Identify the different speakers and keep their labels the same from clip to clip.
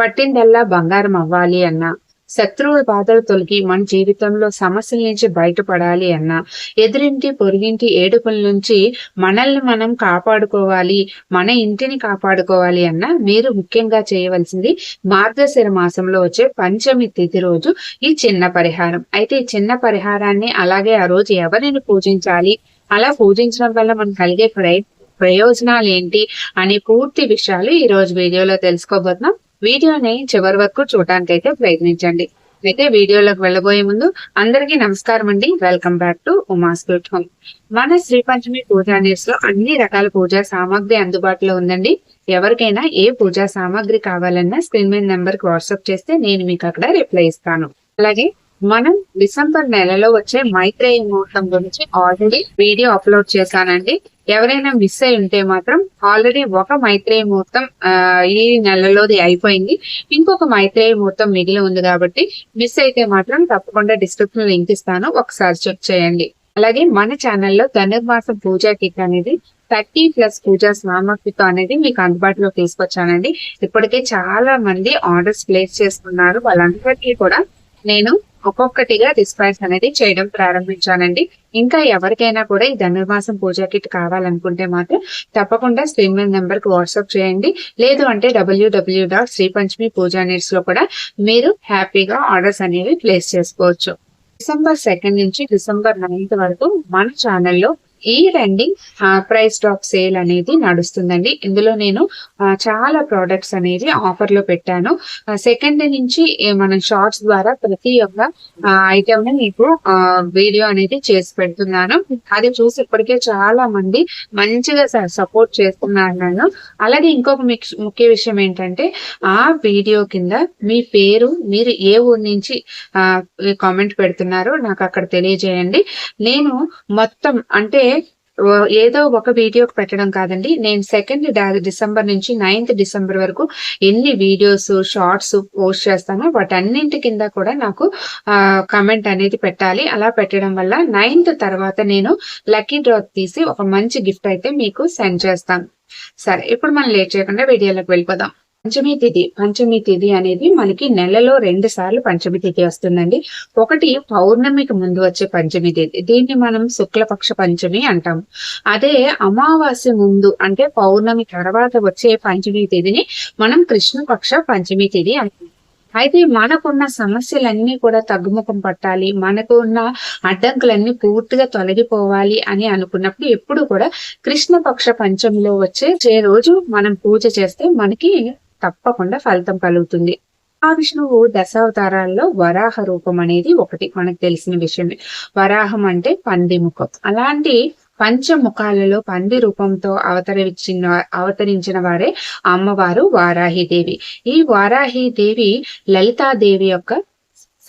Speaker 1: పట్టిందల్లా బంగారం అవ్వాలి అన్నా. శత్రువుల బాధలు తొలగి మన జీవితంలో సమస్యల నుంచి బయటపడాలి అన్నా. ఎదురింటి పొరుగింటి ఏడుపుల నుంచి మనల్ని మనం కాపాడుకోవాలి మన ఇంటిని కాపాడుకోవాలి అన్న మీరు ముఖ్యంగా చేయవలసింది మార్గశిర మాసంలో వచ్చే పంచమి తిథి రోజు ఈ చిన్న పరిహారం. అయితే ఈ చిన్న పరిహారాన్ని అలాగే ఆ రోజు ఎవరిని పూజించాలి? అలా పూజించడం వల్ల మనం కలిగే ప్రయోజనాలు ఏంటి? అనే పూర్తి విషయాలు ఈ రోజు వీడియోలో తెలుసుకోబోతున్నాం. వీడియోని చివరి వరకు చూడటానికి అయితే ప్రయత్నించండి. అయితే వీడియోలోకి వెళ్ళబోయే ముందు అందరికీ నమస్కారం అండి. Welcome back to Uma's home మన శ్రీ పంచమి పూజా నీర్స్లో అన్ని రకాల పూజా సామాగ్రి అందుబాటులో ఉందండి. ఎవరికైనా ఏ పూజా సామాగ్రి కావాలన్నా స్క్రీన్ మీద నెంబర్కి వాట్సాప్ చేస్తే నేను మీకు అక్కడ రిప్లై ఇస్తాను. అలాగే మనం డిసెంబర్ నెలలో వచ్చే మైత్రేయ ముహూర్తం గురించి ఆల్రెడీ వీడియో అప్లోడ్ చేశానండి. ఎవరైనా మిస్ అయి ఉంటే మాత్రం ఆల్రెడీ ఒక మైత్రేయ ముహూర్తం ఈ నెలలోది అయిపోయింది. ఇంకొక మైత్రేయ ముహూర్తం మిగిలి ఉంది కాబట్టి మిస్ అయితే మాత్రం తప్పకుండా డిస్క్రిప్షన్ లింక్ ఇస్తాను. ఒకసారి చెక్ చేయండి. అలాగే మన ఛానల్లో ధనుర్మాసం పూజా కిట్ అనేది థర్టీ ప్లస్ పూజా సామగ్రితో అనేది మీకు అందుబాటులో తీసుకొచ్చానండి. ఇప్పటికే చాలా మంది ఆర్డర్స్ ప్లేస్ చేసుకున్నారు. వాళ్ళందరికీ కూడా నేను ఒక్కొక్కటిగా డిస్పాచ్ అనేది చేయడం ప్రారంభించానండి. ఇంకా ఎవరికైనా కూడా ఈ ధనుర్మాసం పూజా కిట్ కావాలనుకుంటే మాత్రం తప్పకుండా స్క్రీన్ మీద నెంబర్కి వాట్సాప్ చేయండి. లేదు అంటే W W dot Sri Panchami puja నెట్స్లో కూడా మీరు హ్యాపీగా ఆర్డర్స్ అనేవి ప్లేస్ చేసుకోవచ్చు. డిసెంబర్ సెకండ్ నుంచి డిసెంబర్ నైన్త్ వరకు మన ఛానల్లో ఈ రెండింగ్ ప్రైస్ డ్రాప్ సేల్ అనేది నడుస్తుందండి. ఇందులో నేను చాలా ప్రోడక్ట్స్ అనేది ఆఫర్లో పెట్టాను సెకండ్ నుంచి మనం షార్ట్స్ ద్వారా ప్రతి ఒక్క ఐటమ్ని మీకు వీడియో అనేది చేసి పెడుతున్నాను. అది చూసి ఇప్పటికే చాలా మంది మంచిగా సపోర్ట్ చేస్తున్నారు నన్ను. అలాగే ఇంకొక ముఖ్య విషయం ఏంటంటే ఆ వీడియో కింద మీ పేరు మీరు ఏ ఊరి నుంచి కామెంట్ పెడుతున్నారో నాకు అక్కడ తెలియజేయండి. నేను మొత్తం అంటే ఏదో ఒక వీడియోకి పెట్టడం కాదండి. నేను సెకండ్ డిసెంబర్ నుంచి నైన్త్ డిసెంబర్ వరకు ఎన్ని వీడియోస్ షార్ట్స్ పోస్ట్ చేస్తానో వాటన్నింటి కింద కూడా నాకు కమెంట్ అనేది పెట్టాలి. అలా పెట్టడం వల్ల నైన్త్ తర్వాత నేను లక్కీ డ్రా తీసి ఒక మంచి గిఫ్ట్ అయితే మీకు సెండ్ చేస్తాను. సరే ఇప్పుడు మనం లేట్ చేయకుండా వీడియోలోకి వెళ్ళిపోదాం. పంచమి తిథి పంచమి తిథి అనేది మనకి నెలలో రెండు సార్లు పంచమి తిథి వస్తుందండి. ఒకటి పౌర్ణమికి ముందు వచ్చే పంచమి తిథి. దీన్ని మనం శుక్లపక్ష పంచమి అంటాం అదే అమావాస్య ముందు అంటే పౌర్ణమి తర్వాత వచ్చే పంచమి తిథిని మనం కృష్ణపక్ష పంచమి తిథి అంటాం. అయితే మనకున్న సమస్యలన్నీ కూడా తగ్గుముఖం పట్టాలి. మనకు ఉన్న అడ్డంకులన్నీ పూర్తిగా తొలగిపోవాలి అని అనుకున్నప్పుడు ఎప్పుడు కూడా కృష్ణపక్ష పంచమిలో వచ్చే రోజు మనం పూజ చేస్తే మనకి తప్పకుండా ఫలితం కలుగుతుంది. ఆ విష్ణువు దశావతారాల్లో వరాహ రూపం అనేది ఒకటి మనకు తెలిసిన విషయమే. వరాహం అంటే పంది ముఖం. అలాంటి పంచముఖాలలో పంది రూపంతో అవతరించిన అవతరించిన వారే అమ్మవారు వారాహిదేవి ఈ వారాహిదేవి లలితాదేవి యొక్క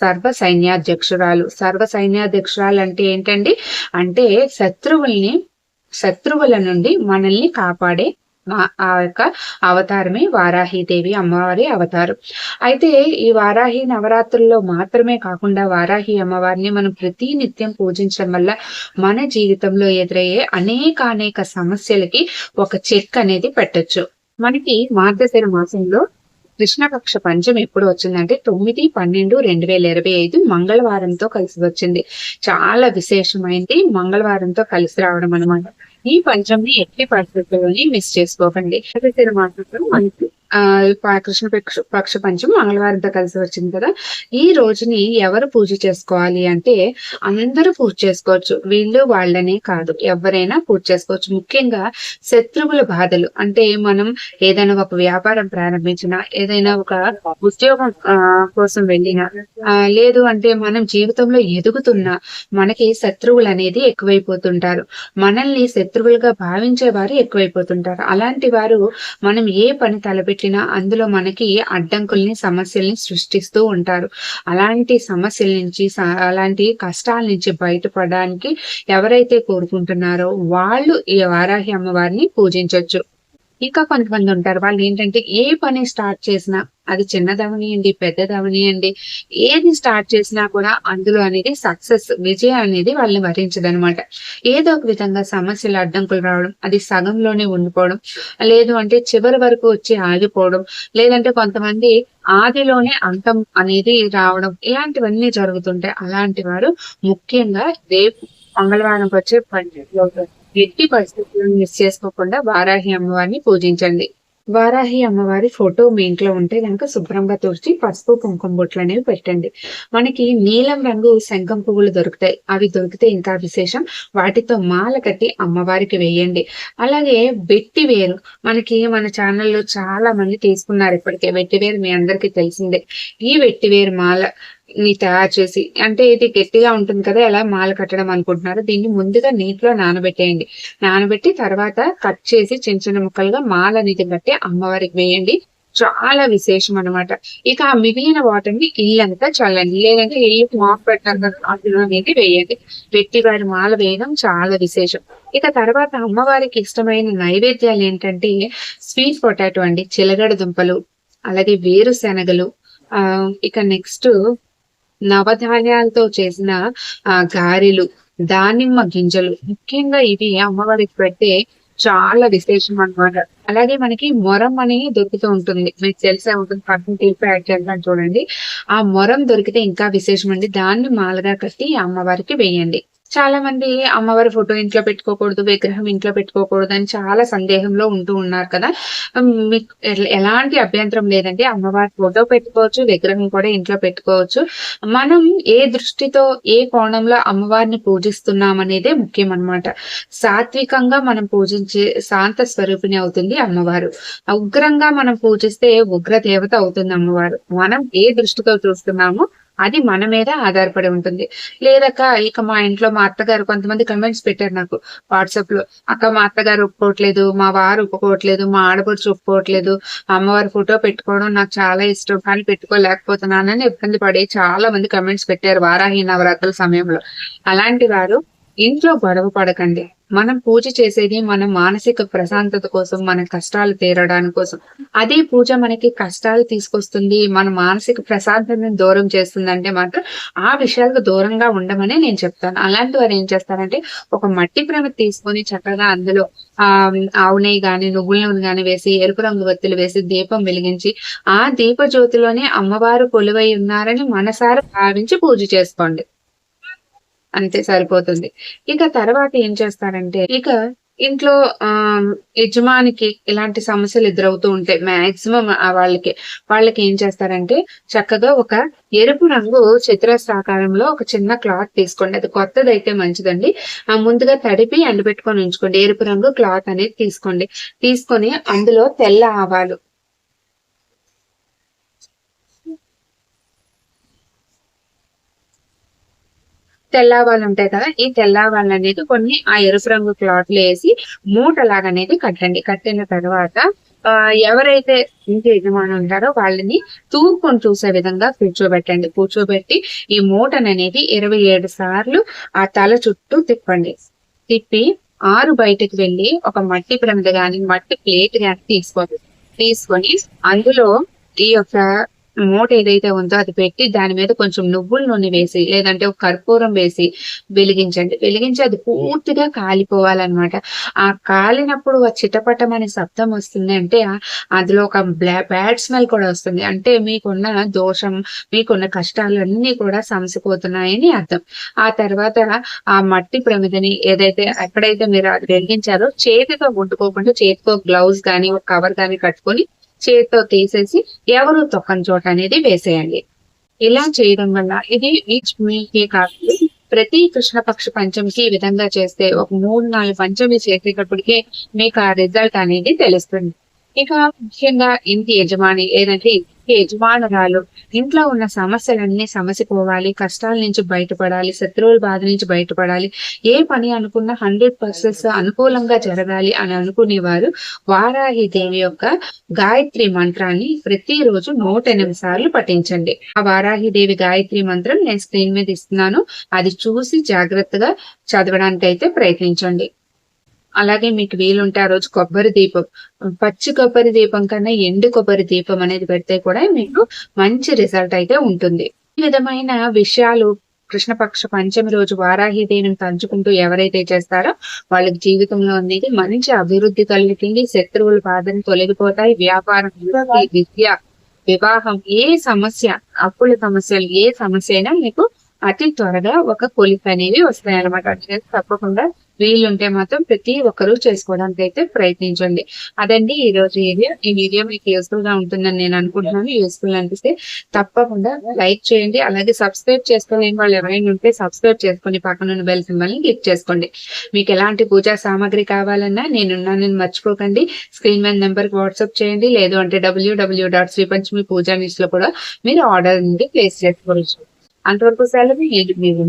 Speaker 1: సర్వ సైన్యాధ్యక్షురాలు. సర్వ సైన్యాధ్యక్షురాలు అంటే ఏంటండి? అంటే శత్రువుల్ని శత్రువుల నుండి మనల్ని కాపాడే ఆ యొక్క అవతారమే వారాహీదేవి అమ్మవారి అవతారం. అయితే ఈ వారాహి నవరాత్రుల్లో మాత్రమే కాకుండా వారాహి అమ్మవారిని మనం ప్రతి నిత్యం పూజించడం వల్ల మన జీవితంలో ఎదురయ్యే అనేక అనేక సమస్యలకి ఒక చెక్ అనేది పెట్టచ్చు. మనకి మార్గశిర మాసంలో కృష్ణపక్ష పంచం ఎప్పుడు వచ్చిందంటే తొమ్మిది పన్నెండు రెండు వేల ఇరవై ఐదు మంగళవారంతో కలిసి వచ్చింది. చాలా విశేషమైంది మంగళవారంతో కలిసి రావడం అనమాట ఈ పంచంని ఎట్టి పరిస్థితుల్లోని మిస్ చేసుకోకండి. మాత్రం మనకి కృష్ణ పక్ష పక్ష పంచం మంగళవారంతో కలిసి వచ్చింది కదా. ఈ రోజుని ఎవరు పూజ చేసుకోవాలి అంటే అందరూ పూజ చేసుకోవచ్చు. వీళ్ళు వాళ్ళనే కాదు. ఎవరైనా పూజ చేసుకోవచ్చు. ముఖ్యంగా శత్రువుల బాధలు. అంటే మనం ఏదైనా ఒక వ్యాపారం ప్రారంభించినా ఏదైనా ఒక ఉద్యోగం కోసం వెళ్ళినా లేదు అంటే మనం జీవితంలో ఎదుగుతున్నా మనకి శత్రువులు అనేది ఎక్కువైపోతుంటారు. మనల్ని శత్రువులుగా భావించే వారు ఎక్కువైపోతుంటారు. అలాంటి వారు మనం ఏ పని తలపెట్టి పెట్టినా అందులో మనకి అడ్డంకుల్ని సమస్యల్ని సృష్టిస్తూ ఉంటారు. అలాంటి సమస్యల నుంచి అలాంటి కష్టాల నుంచి బయటపడడానికి ఎవరైతే కోరుకుంటున్నారో వాళ్ళు ఈ వారాహి అమ్మవారిని పూజించవచ్చు ఇంకా కొంతమంది ఉంటారు. వాళ్ళు ఏంటంటే ఏ పని స్టార్ట్ చేసినా అది చిన్నదవనియండి పెద్దదవనియండి ఏది స్టార్ట్ చేసినా కూడా అందులో అనేది సక్సెస్ విజయం అనేది వాళ్ళని వరించదనమాట. ఏదో ఒక విధంగా సమస్యలు అడ్డంకులు రావడం అది సగంలోనే ఉండిపోవడం లేదు అంటే చివరి వరకు వచ్చి ఆగిపోవడం లేదంటే కొంతమంది ఆదిలోనే అంతం అనేది రావడం ఇలాంటివన్నీ జరుగుతుంటాయి అలాంటి వారు ముఖ్యంగా రేపు మంగళవారం వచ్చే పండుగ ఎట్టి పరిస్థితులను మిస్ చేసుకోకుండా వారాహి అమ్మవారిని పూజించండి. వారాహి అమ్మవారి ఫోటో మీ ఇంట్లో ఉంటే కనుక శుభ్రంగా తుడిచి పసుపు కుంకుమ బొట్లు అనేవి పెట్టండి. మనకి నీలం రంగు శంఖం పువ్వులు దొరుకుతాయి. అవి దొరికితే ఇంకా విశేషం. వాటితో మాల కట్టి అమ్మవారికి వేయండి. అలాగే వెట్టి వేరు. మనకి మన ఛానల్లో చాలా మంది తీసుకున్నారు ఇప్పటికే వెట్టి వేరు. మీ అందరికీ తెలిసిందే. ఈ వెట్టి వేరు మాల ఇవి తయారు చేసి అంటే ఇది గట్టిగా ఉంటుంది కదా ఎలా మాల కట్టడం అనుకుంటున్నారు దీన్ని ముందుగా నీటిలో నానబెట్టేయండి. నానబెట్టి తర్వాత కట్ చేసి చిన్న చిన్న ముక్కలుగా మాల నీటి కట్టి అమ్మవారికి వేయండి. చాలా విశేషం అనమాట ఇక ఆ మిగిలిన వాటర్ని ఇల్లంతా చల్లండి. లేదంటే ఇల్లు మాప్ పెట్టారు కదా అందులో అనేది వేయండి. పెట్టి వారి మాల వేయడం చాలా విశేషం. ఇక తర్వాత అమ్మవారికి ఇష్టమైన నైవేద్యాలు ఏంటంటే స్వీట్ పొటాటో అండి చిలగడ దుంపలు అలాగే వేరుశెనగలు. ఆ ఇక నెక్స్ట్ నవధాన్యాలతో చేసిన ఆ గారెలు దానిమ్మ గింజలు ముఖ్యంగా ఇవి అమ్మవారికి పెట్టే చాలా విశేషం అన్నమాట అలాగే మనకి మొరం అని దొరుకుతూ ఉంటుంది. మీకు తెలిసే ఉంటుంది పక్కన తీర్పు యాడ్ చేద్దాం చూడండి. ఆ మొరం దొరికితే ఇంకా విశేషం అండి దాన్ని మాలగా కట్టి అమ్మవారికి వేయండి. చాలా మంది అమ్మవారి ఫోటో ఇంట్లో పెట్టుకోకూడదు విగ్రహం ఇంట్లో పెట్టుకోకూడదు అని చాలా సందేహంలో ఉంటూ ఉన్నారు కదా. మీకు ఎలాంటి అభ్యంతరం లేదండి. అమ్మవారి ఫోటో పెట్టుకోవచ్చు విగ్రహం కూడా ఇంట్లో పెట్టుకోవచ్చు. మనం ఏ దృష్టితో ఏ కోణంలో అమ్మవారిని పూజిస్తున్నాం అనేదే ముఖ్యం అన్నమాట సాత్వికంగా మనం పూజించే శాంత స్వరూపిణి అవుతుంది అమ్మవారు. ఉగ్రంగా మనం పూజిస్తే ఉగ్ర దేవత అవుతుంది అమ్మవారు. మనం ఏ దృష్టితో చూస్తున్నామో అది మన మీద ఆధారపడి ఉంటుంది. లేదక్క ఇక మా ఇంట్లో మా అత్తగారు కొంతమంది కమెంట్స్ పెట్టారు నాకు వాట్సాప్లో. అక్క మా అత్తగారు ఒప్పుకోవట్లేదు మా వారు ఒప్పుకోవట్లేదు మా ఆడపడుచు ఒప్పుకోవట్లేదు అమ్మవారి ఫోటో పెట్టుకోవడం నాకు చాలా ఇష్టం కానీ పెట్టుకోలేకపోతున్నానని ఇబ్బంది పడి చాలా మంది కమెంట్స్ పెట్టారు వారాహి నవరాత్రుల సమయంలో. అలాంటి వారు ఇంట్లో గొడవ పడకండి. మనం పూజ చేసేది మన మానసిక ప్రశాంతత కోసం మన కష్టాలు తీరడానికి కోసం. అదే పూజ మనకి కష్టాలు తీసుకొస్తుంది మన మానసిక ప్రశాంతతను దూరం చేస్తుంది అంటే మాత్రం ఆ విషయాలకు దూరంగా ఉండమని నేను చెప్తాను. అలాంటి వారు ఏం చేస్తారంటే ఒక మట్టి ప్రమిద తీసుకొని చక్కగా అందులో ఆ ఆవు నెయ్యి గాని నువ్వుల నూనె గాని వేసి ఎరుపు రంగు వత్తులు వేసి దీపం వెలిగించి ఆ దీప జ్యోతిలోనే అమ్మవారు కొలువై ఉన్నారని మనసారా భావించి పూజ చేసుకోండి. అంతే సరిపోతుంది. ఇక తర్వాత ఏం చేస్తారంటే ఇక ఇంట్లో ఆ యజమానికి ఇలాంటి సమస్యలు ఎదురవుతూ ఉంటాయి. మాక్సిమం వాళ్ళకి వాళ్ళకి ఏం చేస్తారంటే చక్కగా ఒక ఎరుపు రంగు చతురస్రాకారంలో ఒక చిన్న క్లాత్ తీసుకోండి. అది కొత్తది అయితే మంచిదండి. ఆ ముందుగా తడిపి ఎండబెట్టుకొని ఉంచుకోండి. ఎరుపు రంగు క్లాత్ అనేది తీసుకోండి. తీసుకొని అందులో తెల్ల ఆవాలు తెల్లవాళ్ళు ఉంటాయి కదా ఈ తెల్లవాళ్ళు అనేది కొన్ని ఆ ఎరుపు రంగు క్లాత్లో వేసి మూట లాగా అనేది కట్టండి. కట్టిన తర్వాత ఆ ఎవరైతే ఇంటి యజమాని ఉంటారో వాళ్ళని తూర్పుని చూసే విధంగా కూర్చోబెట్టండి. కూర్చోబెట్టి ఈ మూటను అనేది ఇరవై ఏడు సార్లు ఆ తల చుట్టూ తిప్పండి. తిప్పి ఆరు బయటకు వెళ్ళి ఒక మట్టి ప్రమిద గాని మట్టి ప్లేట్ గాని తీసుకోండి తీసుకొని అందులో ఈ యొక్క మూట ఏదైతే ఉందో అది పెట్టి దాని మీద కొంచెం నువ్వుల నూనె వేసి లేదంటే ఒక కర్పూరం వేసి వెలిగించండి. వెలిగించి అది పూర్తిగా కాలిపోవాలన్నమాట. ఆ కాలినప్పుడు ఆ చిటపటం అనే శబ్దం వస్తుంది అంటే అందులో ఒక బ్యాడ్ స్మెల్ కూడా వస్తుంది. అంటే మీకున్న దోషం మీకున్న కష్టాలు అన్ని కూడా సమసిపోతున్నాయని అర్థం. ఆ తర్వాత ఆ మట్టి ప్రమిదని ఏదైతే ఎక్కడైతే మీరు అది వెలిగించారో చేతితో ముట్టుకోకుండా చేతితో గ్లౌజ్ కానీ ఒక కవర్ కానీ కట్టుకొని చేతితో తీసేసి ఎవరు తొక్కని చోట అనేది వేసేయండి ఇలా చేయడం వల్ల ఇది ఈచ్ మీకే కాదు ప్రతి కృష్ణపక్ష పంచమికి ఈ విధంగా చేస్తే ఒక మూడు నాలుగు పంచమి చేసేటప్పటికే మీకు ఆ రిజల్ట్ అనేది తెలుస్తుంది. ఇక ముఖ్యంగా ఇంటి యజమాని ఏదంటే ఇంటి యజమానురాలు. ఇంట్లో ఉన్న సమస్యలన్నీ సమసిపోవాలి. కష్టాల నుంచి బయటపడాలి. శత్రువుల బాధ నుంచి బయటపడాలి. ఏ పని అనుకున్నా హండ్రెడ్ పర్సెంట్ అనుకూలంగా జరగాలి అని అనుకునేవారు. వారాహి దేవి యొక్క గాయత్రి మంత్రాన్ని ప్రతిరోజు నూట ఎనిమిది సార్లు పఠించండి. ఆ వారాహి దేవి గాయత్రి మంత్రం నేను స్క్రీన్ మీద ఇస్తున్నాను. అది చూసి జాగ్రత్తగా చదవడానికి అయితే ప్రయత్నించండి. అలాగే మీకు వీలుంటే ఆ రోజు కొబ్బరి దీపం పచ్చి కొబ్బరి దీపం కన్నా ఎండు కొబ్బరి దీపం అనేది పెడితే కూడా మీకు మంచి రిజల్ట్ అయితే ఉంటుంది. ఈ విధమైన విషయాలు కృష్ణపక్ష పంచమి రోజు వారాహి దేవిని తలుచుకుంటూ ఎవరైతే చేస్తారో వాళ్ళకి జీవితంలో అనేది మంచి అభివృద్ధి కలుగుతుంది శత్రువుల బాధను తొలగిపోతాయి. వ్యాపారం విద్య వివాహం ఏ సమస్య అప్పుల సమస్యలు ఏ సమస్య అయినా మీకు అతి త్వరగా ఒక కొలిక్ అనేవి వస్తాయి అనమాట తప్పకుండా వీలుంటే మాత్రం ప్రతి ఒక్కరూ చేసుకోవడానికి అయితే ప్రయత్నించండి. అదండి ఈ రోజు వీడియో. ఈ వీడియో మీకు యూస్ఫుల్గా ఉంటుందని నేను అనుకుంటున్నాను. యూస్ఫుల్ అనిపిస్తే తప్పకుండా లైక్ చేయండి. అలాగే సబ్స్క్రైబ్ చేసుకోలేని వాళ్ళు ఎవరైనా ఉంటే సబ్స్క్రైబ్ చేసుకోండి పక్కన ఉన్న బెల్ సింబల్ని క్లిక్ చేసుకోండి. మీకు ఎలాంటి పూజా సామాగ్రి కావాలన్నా నేనున్నానని మర్చిపోకండి. స్క్రీన్ మీద నెంబర్కి వాట్సాప్ చేయండి. లేదు అంటే డబ్ల్యూడబ్ల్యూ డాట్ శ్రీపంచమి పూజా న్యూస్లో కూడా మీరు ఆర్డర్ నుండి ప్లేస్ చేసుకోవచ్చు. అంతవరకు సెలవు. ఏంటి మీరు